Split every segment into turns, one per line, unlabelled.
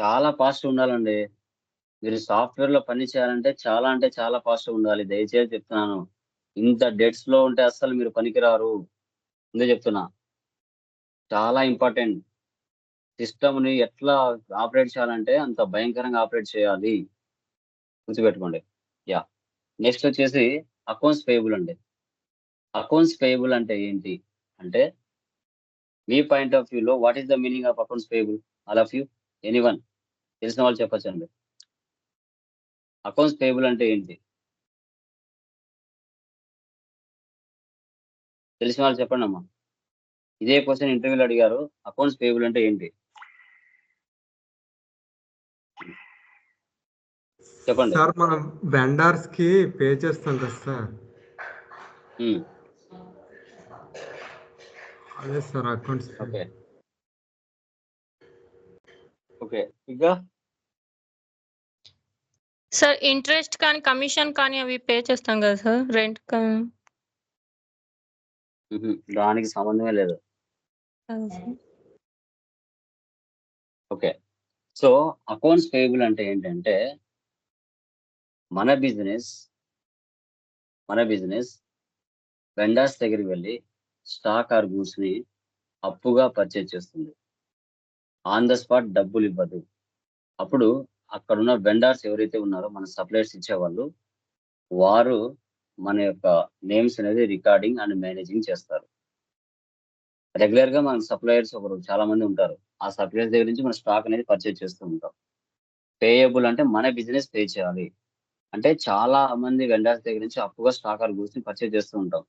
చాలా ఫాస్ట్ ఉండాలండి. మీరు సాఫ్ట్వేర్లో పని చేయాలంటే చాలా అంటే చాలా ఫాస్ట్ ఉండాలి. దయచేసి చెప్తున్నాను. ఇంత డేట్స్లో ఉంటే అస్సలు మీరు పనికిరారు. ముందే చెప్తున్నా. చాలా ఇంపార్టెంట్. సిస్టమ్ని ఎట్లా ఆపరేట్ చేయాలంటే అంత భయంకరంగా ఆపరేట్ చేయాలి. గుర్తుపెట్టుకోండి. యా. నెక్స్ట్ వచ్చేసి అకౌంట్స్ పేయబుల్ అండి. అకౌంట్స్ పేయబుల్ అంటే ఏంటి? అంటే మీ పాయింట్ ఆఫ్ వ్యూ లో what is the meaning of accounts payable? All of you? Anyone తెలిసిన వాళ్ళు చెప్పచ్చండి. అకౌంట్స్ పేయబుల్ అంటే ఏంటి? తెలిసిన వాళ్ళు చెప్పండి అమ్మా. ఇదే క్వశ్చన్ ఇంటర్వ్యూలో అడిగారు. అకౌంట్స్ పేయబుల్ అంటే ఏంటి? చెప్పండి.
సార్ మనం వెండర్స్కి పే చేస్తాం కదా సార్. అదే సార్ అకౌంట్స్
ఓకే. ఓకే. ఇంకా?
సార్ ఇంట్రెస్ట్ కానీ కమిషన్ కానీ అవి పే చేస్తాం కదా సార్ రెంట్
దానికి సంబంధమే లేదు. ఓకే. సో అకౌంట్స్ పేయబుల్ అంటే ఏంటంటే మన బిజినెస్ మన బిజినెస్ వెండర్స్ దగ్గరికి వెళ్ళి స్టాక్ ఆర్ గూడ్స్ని అప్పుగా పర్చేజ్ చేస్తుంది. ఆన్ ద స్పాట్ డబ్బులు ఇవ్వదు. అప్పుడు అక్కడ ఉన్న వెండర్స్ ఎవరైతే ఉన్నారో మన సప్లైర్స్ ఇచ్చేవాళ్ళు వారు మన యొక్క నేమ్స్ అనేది రికార్డింగ్ అండ్ మేనేజింగ్ చేస్తారు. రెగ్యులర్గా మన సప్లయర్స్ ఒకరు చాలా మంది ఉంటారు. ఆ సప్లయర్స్ దగ్గర నుంచి మన స్టాక్ అనేది పర్చేజ్ చేస్తూ ఉంటాం. పేయబుల్ అంటే మన బిజినెస్ పే చేయాలి. అంటే చాలా మంది వెండర్స్ దగ్గర నుంచి అప్పుగా స్టాక్ ఆర్ గూడ్స్ పర్చేజ్ చేస్తూ ఉంటాం.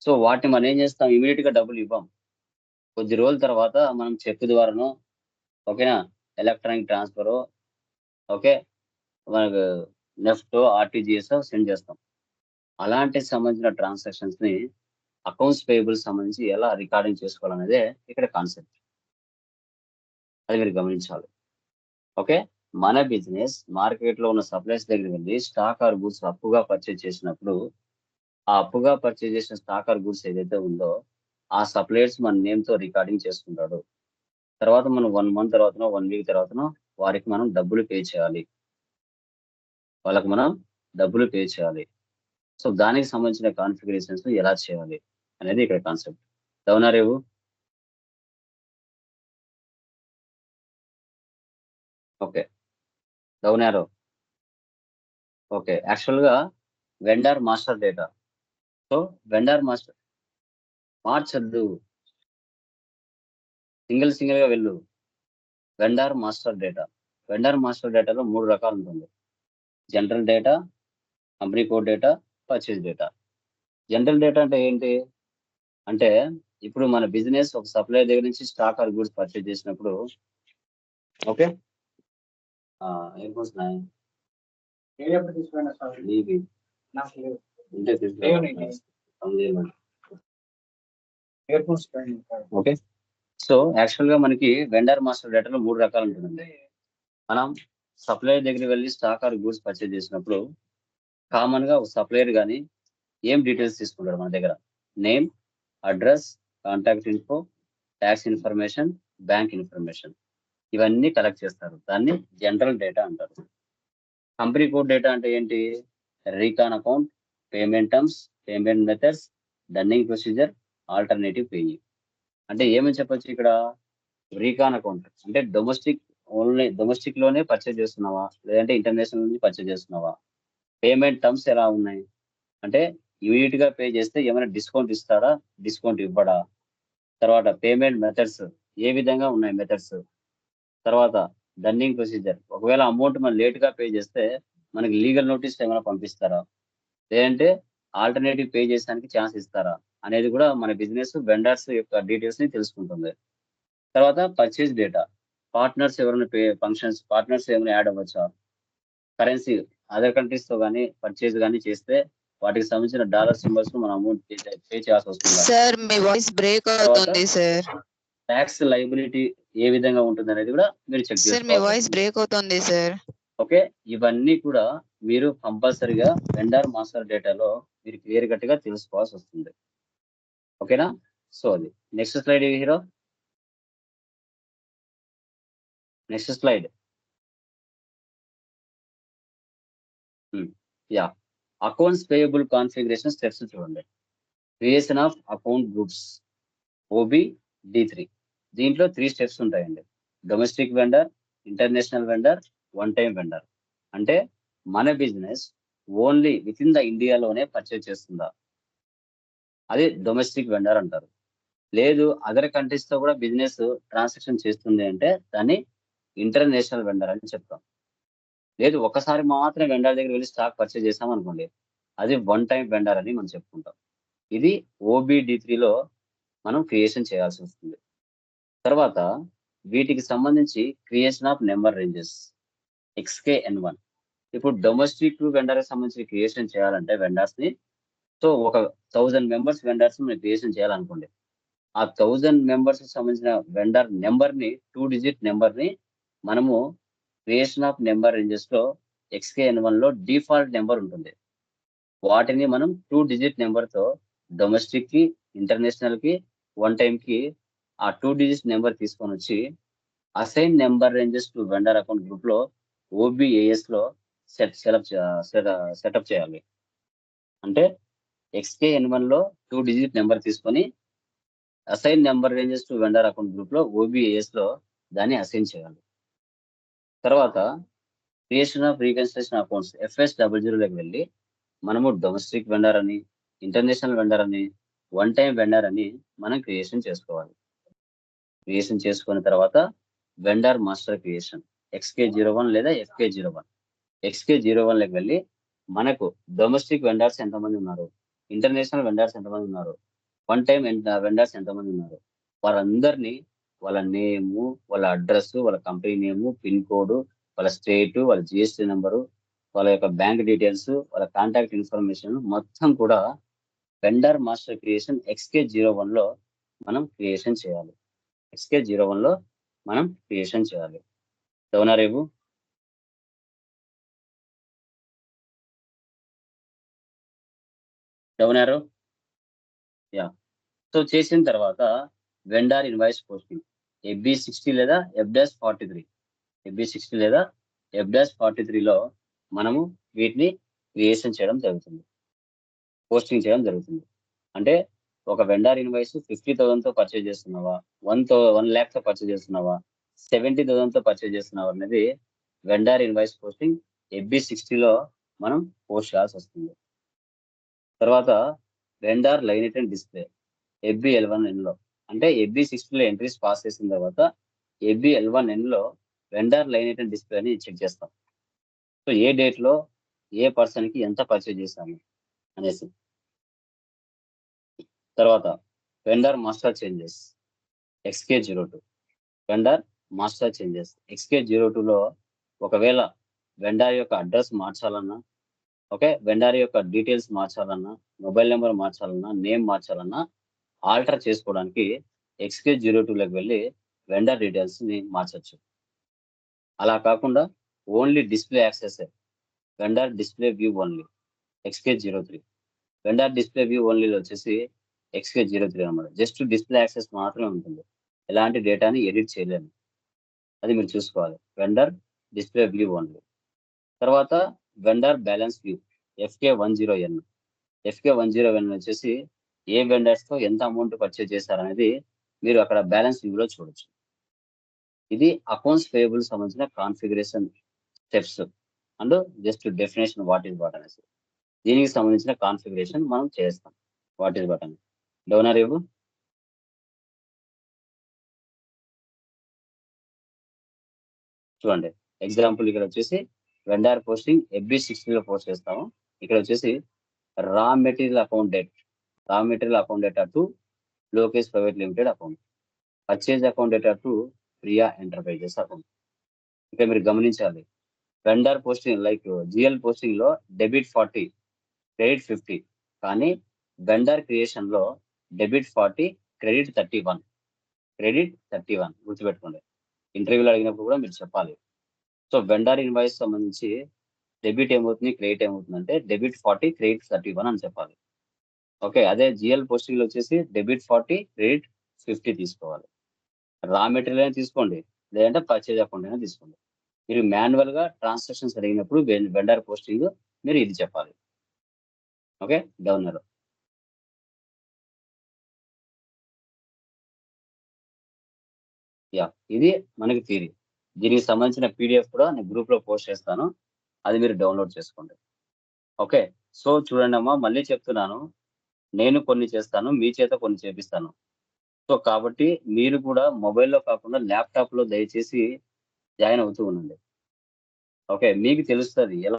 సో వాటిని మనం ఏం చేస్తాం? ఇమీడియట్గా డబ్బులు ఇవ్వం. కొద్ది రోజుల తర్వాత మనం చెక్ ద్వారానో ఓకేనా? Electronic transfer okay? మనకు నెఫ్ట్ ఆర్టీజీఎస్ సెండ్ చేస్తాం. అలాంటి సంబంధించిన ట్రాన్సాక్షన్స్ని అకౌంట్స్ పేయబుల్ సంబంధించి ఎలా రికార్డింగ్ చేసుకోవాలనేదే ఇక్కడ కాన్సెప్ట్. అది మీరు గమనించాలి. ఓకే? మన బిజినెస్ మార్కెట్లో ఉన్న సప్లైస్ దగ్గరికి వెళ్ళి స్టాక్ ఆర్ గూడ్స్ అప్పుగా పర్చేజ్ చేసినప్పుడు ఆ అప్పుగా పర్చేజ్ చేసిన స్టాక్ ఆర్ గూడ్స్ ఏదైతే ఉందో ఆ సప్లైయర్స్ మన నేమ్తో రికార్డింగ్ చేసుకుంటాడు. తర్వాత మనం వన్ మంత్ తర్వాతనో వన్ వీక్ తర్వాతనో వారికి మనం డబ్బులు పే చేయాలి. వాళ్ళకి మనం డబ్బులు పే చేయాలి. సో దానికి సంబంధించిన కాన్ఫిగరేషన్స్ ఎలా చేయాలి అనేది ఇక్కడ కాన్సెప్ట్. డౌనారేవు ఓకే. Down arrow okay. యాక్చువల్గా vendor master data. So vendor master మార్చద్దు. Single సింగిల్గా వెళ్ళు. Vendor master data vendor master డేటాలో మూడు రకాలు ఉంటుంది. General data company code data purchase data general data అంటే ఏంటి? అంటే ఇప్పుడు మన బిజినెస్ ఒక సప్లై దగ్గర నుంచి స్టాక్ ఆర్ గూడ్స్ పర్చేజ్ చేసినప్పుడు ఓకే? ఏమొస్తున్నాయి. ఓకే? సో యాక్చువల్గా మనకి వెండర్ మాస్టర్ డేటాలో మూడు రకాలు ఉంటుందండి మనం సప్లయర్ దగ్గర వెళ్ళి స్టాక్ ఆర్ గూడ్స్ పర్చేజ్ చేసినప్పుడు కామన్గా ఒక సప్లయర్ కానీ ఏం డీటెయిల్స్ తీసుకుంటారు మన దగ్గర? Name address contact info tax information bank information ఇవన్నీ కలెక్ట్ చేస్తారు. దాన్ని జనరల్ డేటా అంటారు. కంపెనీ కోడ్ డేటా అంటే ఏంటి? Recon account payment terms payment methods dunning procedure alternative paying. అంటే ఏమని చెప్పొచ్చు ఇక్కడ? రీకాన్ అకౌంట్ అంటే డొమెస్టిక్ ఓన్లీ డొమెస్టిక్లోనే పర్చేజ్ చేస్తున్నావా? లేదంటే ఇంటర్నేషనల్ నుంచి పర్చేజ్ చేస్తున్నావా? పేమెంట్ టర్మ్స్ ఎలా ఉన్నాయి? అంటే యూనిట్గా పే చేస్తే ఏమైనా డిస్కౌంట్ ఇస్తారా? డిస్కౌంట్ ఇవ్వడా? తర్వాత పేమెంట్ మెథడ్స్ ఏ విధంగా ఉన్నాయి మెథడ్స్ తర్వాత డన్నింగ్ ప్రొసీజర్ ఒకవేళ అమౌంట్ మనం లేట్గా పే చేస్తే మనకి లీగల్ నోటీస్ ఏమైనా పంపిస్తారా? లేదంటే ఆల్టర్నేటివ్ పే చేసానికి ఛాన్స్ ఇస్తారా? అనేది కూడా మన బిజినెస్ వెండర్స్ యొక్క డీటెయిల్స్ని తెలుసుకుంటుంది. తర్వాత పర్చేజ్ డేటా పార్ట్నర్స్ ఎవరైనా పే ఫంక్షన్స్ పార్ట్నర్స్ ఏమైనా యాడ్ అవ్వచ్చా? కరెన్సీ అదర్ కంట్రీస్తో కానీ పర్చేజ్ కానీ చేస్తే వాటికి సంబంధించిన డాలర్ సింబల్స్ మనం అమౌంట్ పే చేయాల్సి వస్తుంది.
సార్ మీ వాయిస్ బ్రేక్ అవుతుంది సార్
ట్యాక్స్ లైబిలిటీ ఏ విధంగా ఉంటుంది అనేది కూడా మీరు చెక్
సార్ మీ వాయిస్ బ్రేక్ అవుతుంది సార్
ఓకే ఇవన్నీ కూడా మీరు కంపల్సరిగా వెండర్ మాస్టర్ డేటాలో మీరు క్లియర్ కట్గా తెలుసుకోవాల్సి వస్తుంది. ఓకేనా? సో అది. Next slide hero? Next slide yeah accounts payable configuration steps చూడండి. Creation of account groups OB D three దీంట్లో త్రీ స్టెప్స్ ఉంటాయండి. Domestic vendor international vendor one time vendor అంటే మన business only with in the ఇండియాలోనే purchase చేస్తుందా? అది domestic vendor అంటారు. లేదు అదర్ కంట్రీస్తో కూడా బిజినెస్ ట్రాన్సాక్షన్ చేస్తుంది అంటే దాన్ని ఇంటర్నేషనల్ వెండర్ అని చెప్తాం. లేదు ఒకసారి మాత్రం వెండర్ దగ్గర వెళ్ళి స్టాక్ పర్చేజ్ చేసాం అనుకోండి అది వన్ టైం వెండర్ అని మనం చెప్పుకుంటాం. ఇది ఓబిడి త్రీలో మనం క్రియేషన్ చేయాల్సి వస్తుంది. తర్వాత వీటికి సంబంధించి creation of number ranges XK N one ఇప్పుడు డొమెస్టిక్ వెండర్కి సంబంధించి క్రియేషన్ చేయాలంటే వెండర్స్ని సో ఒక థౌజండ్ మెంబర్స్ వెండర్స్ మీరు క్రియేషన్ చేయాలనుకోండి. ఆ థౌజండ్ మెంబర్స్ సంబంధించిన వెండర్ నెంబర్ని టూ డిజిట్ నెంబర్ని మనము క్రియేషన్ ఆఫ్ నెంబర్ రేంజెస్లో ఎక్స్కేఎన్ వన్లో డిఫాల్ట్ నెంబర్ ఉంటుంది. వాటిని మనం టూ డిజిట్ నెంబర్తో డొమెస్టిక్కి ఇంటర్నేషనల్కి వన్ టైం కి ఆ టూ డిజిట్ నెంబర్ తీసుకొని వచ్చి assign number ranges to vendor account గ్రూప్లో ఓబిఏఎస్లో సెట్ సెలప్ సెటప్ చేయాలి. అంటే ఎక్స్కే ఎన్ వన్లో టూ డిజిట్ నెంబర్ తీసుకొని assign number ranges to vendor account గ్రూప్లో ఓబిఏఎస్లో దాన్ని అసైన్ చేయాలి. తర్వాత creation of reconstruction accounts FS double జీరోలోకి వెళ్ళి మనము డొమెస్టిక్ వెండర్ అని ఇంటర్నేషనల్ వెండర్ అని వన్ టైం వెండర్ అని మనం క్రియేషన్ చేసుకోవాలి. క్రియేషన్ చేసుకున్న తర్వాత vendor master creation XK zero one లేదా FK zero one XK zero వన్లోకి వెళ్ళి మనకు డొమెస్టిక్ వెండర్స్ ఎంతమంది ఉన్నారు? ఇంటర్నేషనల్ వెండర్స్ ఎంతమంది ఉన్నారు? వన్ టైం వెండర్స్ ఎంతమంది ఉన్నారు? వారందరినీ వాళ్ళ నేము వాళ్ళ అడ్రస్ వాళ్ళ కంపెనీ నేము పిన్ కోడ్ వాళ్ళ స్టేట్ వాళ్ళ జిఎస్టీ నెంబరు వాళ్ళ యొక్క బ్యాంక్ డీటెయిల్స్ వాళ్ళ కాంటాక్ట్ ఇన్ఫర్మేషన్ మొత్తం కూడా vendor master creation XK zero వన్లో మనం క్రియేషన్ చేయాలి. ఎక్స్కే జీరో వన్లో మనం క్రియేషన్ చేయాలి. అవునా రేపు? అవునారు యా. సో చేసిన తర్వాత vendor invoice posting FB sixty లేదా F dash forty three FB sixty లేదా ఎఫ్డాస్ ఫార్టీ త్రీలో మనము వీటిని క్రియేషన్ చేయడం జరుగుతుంది. పోస్టింగ్ చేయడం జరుగుతుంది. అంటే ఒక వెండార్ ఇన్వాయిస్ ఫిఫ్టీ థౌసండ్తో పర్చేజ్ చేస్తున్నావా? వన్తో వన్ ల్యాక్తో పర్చేజ్ చేస్తున్నావా? సెవెంటీ థౌసండ్తో పర్చేజ్ చేస్తున్నావా అనేది వెండర్ ఇన్వాయిస్ పోస్టింగ్ ఎఫ్బి సిక్స్టీలో మనం పోస్ట్ చేయాల్సి వస్తుంది. తర్వాత vendor line and display. FB L one ఎన్లో అంటే ఎబ్బి సిక్స్టీలో ఎంట్రీస్ పాస్ చేసిన తర్వాత ఎబ్బి ఎల్ వన్ ఎన్లో వెండర్ లైన్ డిస్ప్లే అని చెక్ చేస్తాం. సో ఏ డేట్లో ఏ పర్సన్కి ఎంత పర్చేజ్ చేశాము అనేసి. తర్వాత vendor master changes. XK zero two. Vendor master changes. XK zero టూలో ఒకవేళ వెండర్ యొక్క అడ్రస్ మార్చాలన్నా ఓకే? వెండర్ యొక్క డీటెయిల్స్ మార్చాలన్నా మొబైల్ నెంబర్ మార్చాలన్నా నేమ్ మార్చాలన్నా ఆల్టర్ చేసుకోవడానికి ఎక్స్కే జీరో టూలోకి వెళ్ళి వెండర్ డీటెయిల్స్ని మార్చచ్చు. అలా కాకుండా only display access. Vendor display view only XK zero three. Vendor display view ఓన్లీలో వచ్చేసి ఎక్స్కే జీరో త్రీ అనమాట. జస్ట్ డిస్ప్లే యాక్సెస్ మాత్రమే ఉంటుంది. ఎలాంటి డేటాని ఎడిట్ చేయలేము. అది మీరు చూసుకోవాలి. Vendor display view only. తర్వాత vendor balance view FK one zero N FK one zero N వచ్చేసి ఏ వెండర్స్తో ఎంత అమౌంట్ పర్చేజ్ చేశారనేది మీరు అక్కడ బ్యాలెన్స్ వ్యూలో చూడొచ్చు. ఇది అకౌంట్స్ పేయబుల్ సంబంధించిన configuration steps and just definition what is what అనేసి. దీనికి సంబంధించిన కాన్ఫిగరేషన్ మనం చేస్తాం. వాట్ ఈస్ వాట్ అని. డోనర్ రేపు చూడండి. ఎగ్జాంపుల్ ఇక్కడ వచ్చేసి వెండర్ పోస్టింగ్ ఎఫ్బి సిక్స్టీలో పోస్ట్ చేస్తాము. ఇక్కడ వచ్చేసి రా మెటీరియల్ అకౌంట్ డెట్. రా మెటీరియల్ అకౌంట్ డెట్ అటు Lokesh private limited account. Purchase account debt అటు ప్రియా ఎంటర్ప్రైజెస్ అకౌంట్. ఇక్కడ మీరు గమనించాలి. వెండర్ పోస్టింగ్ లైక్ జిఎల్ పోస్టింగ్లో డెబిట్ ఫార్టీ క్రెడిట్ ఫిఫ్టీ. కానీ vendor క్రియేషన్లో debit forty credit thirty one. Credit thirty one గుర్తుపెట్టుకోండి. ఇంటర్వ్యూలో అడిగినప్పుడు కూడా మీరు చెప్పాలి. సో వెండర్ ఇన్వాయిస్ సంబంధించి డెబిట్ ఏమవుతుంది క్రెడిట్ ఏమవుతుంది అంటే debit forty credit thirty one అని చెప్పాలి. ఓకే అదే జిఎల్ పోస్టింగ్ వచ్చేసి డెబిట్ ఫార్టీ క్రెడిట్ ఫిఫ్టీ తీసుకోవాలి. రా మెటీరియల్ అయినా తీసుకోండి లేదంటే పర్చేజ్ అకౌంట్ అయినా తీసుకోండి. మీరు మాన్యువల్గా ట్రాన్సాక్షన్స్ జరిగినప్పుడు వెండర్ పోస్టింగ్ మీరు ఇది చెప్పాలి. ఓకే గవర్నర్ యా ఇది మనకి థీరీ దీనికి సంబంధించిన పీడిఎఫ్ కూడా నేను గ్రూప్లో పోస్ట్ చేస్తాను. అది మీరు డౌన్లోడ్ చేసుకోండి. ఓకే సో చూడండి అమ్మా మళ్ళీ చెప్తున్నాను. నేను కొన్ని చేస్తాను మీ చేత కొన్ని చేపిస్తాను. సో కాబట్టి మీరు కూడా మొబైల్లో కాకుండా ల్యాప్టాప్లో దయచేసి జాయిన్ అవుతూ ఉండండి. ఓకే మీకు తెలుస్తుంది ఎలా